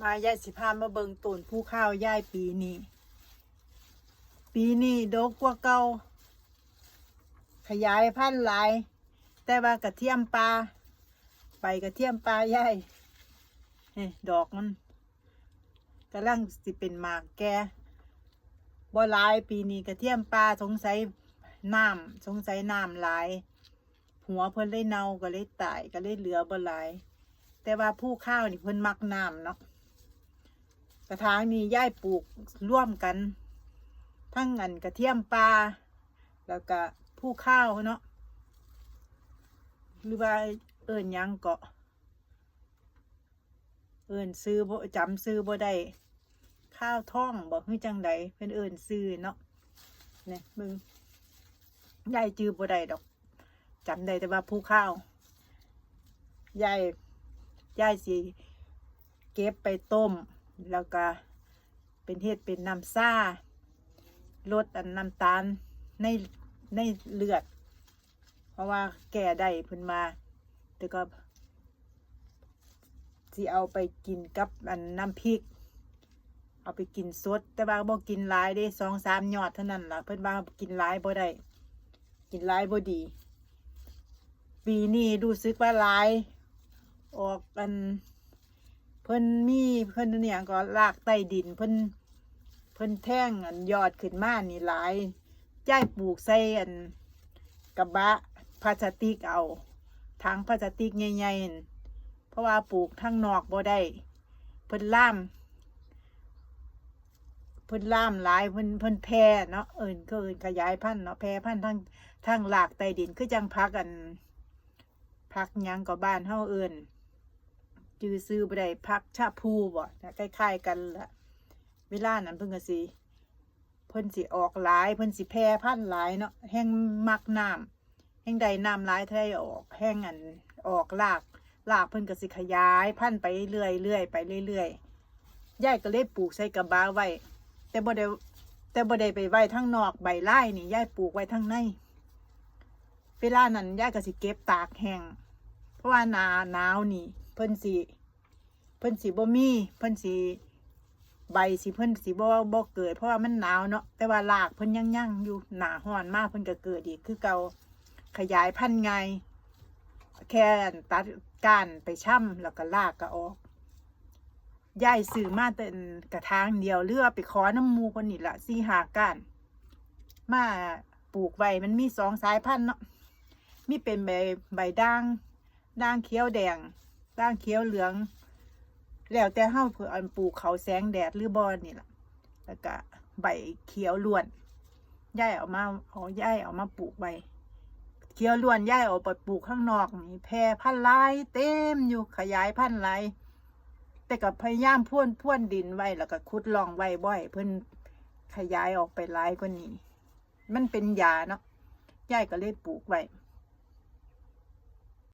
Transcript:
มายายสิพามาเบิงต้นผู้ข้าวยายปีนี้ ปีนี้ดกกว่าเก่าขยายพันธุ์หลาย แต่ว่ากระเทียมปลาไปกระเทียมปลายายนี่ดอกมันกำลังสิเป็นหมากแกบ่หลายปีนี้กระเทียมปลาสงสัยน้ำสงสัยน้ำหลาย หัวเพิ่นเลยเน่าก็เลยตายก็เลยเหลือบ่หลาย แต่ว่าผู้ข้าวนี่เพิ่นมักน้ำเนาะ กระถางนี้ย่ายปลูกร่วมกัน ทั้งอันกระเทียมปลาแล้วก็ผู้ข้าวเนาะหรือว่าเอิญยังเกาะ เอิญซื้อบ่จำซื้อบ่ได้ข้าวท่องบอกให้จังใดเพิ่นเอิญซื้อเนาะเนี่ยมึงยายจื้อบ่ได้ดอกจำได้แต่ว่าผู้ข้าวยายยายสิเก็บไปต้ม แล้วก็เป็นเฮ็ดเป็นน้ำซ่าลดอันน้ำตาลในในเลือด เพราะว่าแก่ได้เพิ่นมาแต่ก็สิเอาไปกินกับอันน้ำพริก เอาไปกินสด แต่ว่าบ่กินหลายเด้สองสามยอดเท่านั้นล่ะเพิ่นว่ากินหลายบ่ได้กินหลายบ่ดี ปีนี้รู้สึกว่าหลาย ออกกัน เพิ่นมีเพิ่นเนี่ยก็ลากใต้ดินเพิ่นเพิ่นแท่งอันยอดขึ้นมานี่หลายย่ายปลูกใส่อันกระบะพลาสติกเอาถังพลาสติกใหญ่ๆเพราะว่าปลูกทั้งนอกบ่ได้เพิ่นล่ามเพิ่นล่ามหลายเพิ่นเพิ่นแพร่เนาะเอิญก็เอิญขยายพันธุ์เนาะแพร่พันธุ์ทั้งทั้งหลากใต้ดินคือจังพักอันพักยังกับบ้านเฮาเอิญ จือซื้อบ่ได้พักชาพูบ่นะคล้ายๆกันละเวลานั้นเพิ่นก็สิเพิ่นสิออกหลาย เพิ่นสิแพร่พันธุ์หลายเนาะแห้งมักน้ำแห้งใดน้ำหลายเท่าใดออก แห้งอันออกรากรากเพิ่นก็สิขยายพันธ์ไปเรื่อยๆเรื่อยไปเรื่อยๆยายก็เลยปลูกใส่กระบะไว้ แต่บ่ได้แต่บ่ได้ไปไว้ทั้งนอกใบไล่นี่ยายปลูกไว้ทั้งในเวลานั้นยายก็สิเก็บตากแห้งเพราะว่านาหนาวนี่ เพิ่นสิเพิ่นสิบ่มีเพิ่นสิใบสิเพิ่นสิบ่บ่เกิด เพราะว่ามันหนาวเนาะแต่ว่ารากเพิ่นยังยังอยู่หนาห้อนมากเพิ่นก็เกิดอีกคือเก่าขยายพันธุ์ไงแค่ตัดก้านไปช่ำแล้วก็รากก็ออกยายซื้อมาแต่กระถางเดียวเลือไปขอน้ำหมูคนนี่ละสี่หาก้านมาปลูกไว้มันมีสองสายพันธุ์เนาะมีเป็นใบใบด่างด่างเขียวแดง ด่างเขียวเหลือง แล้วแต่เฮาเผื่ออันปลูกเขาแสงแดดหรือบอนนี่ล่ะแล้วก็ใบเขียวล้วนย่ายเอามาเอาย่ายเอามาปลูกไว้เขียวล้วนย่ายเอาไปปลูกข้างนอกนี่แพร่พันธุ์ลายเต็มอยู่ขยายพันธุ์ลายแต่ก็พยายามพ่วนพ่วนดินไว้แล้วก็ขุดลองไว้บ่อย เพิ่นขยายออกไปหลายกว่านี้ มันเป็นยาเนาะยายก็เลยปลูกไว้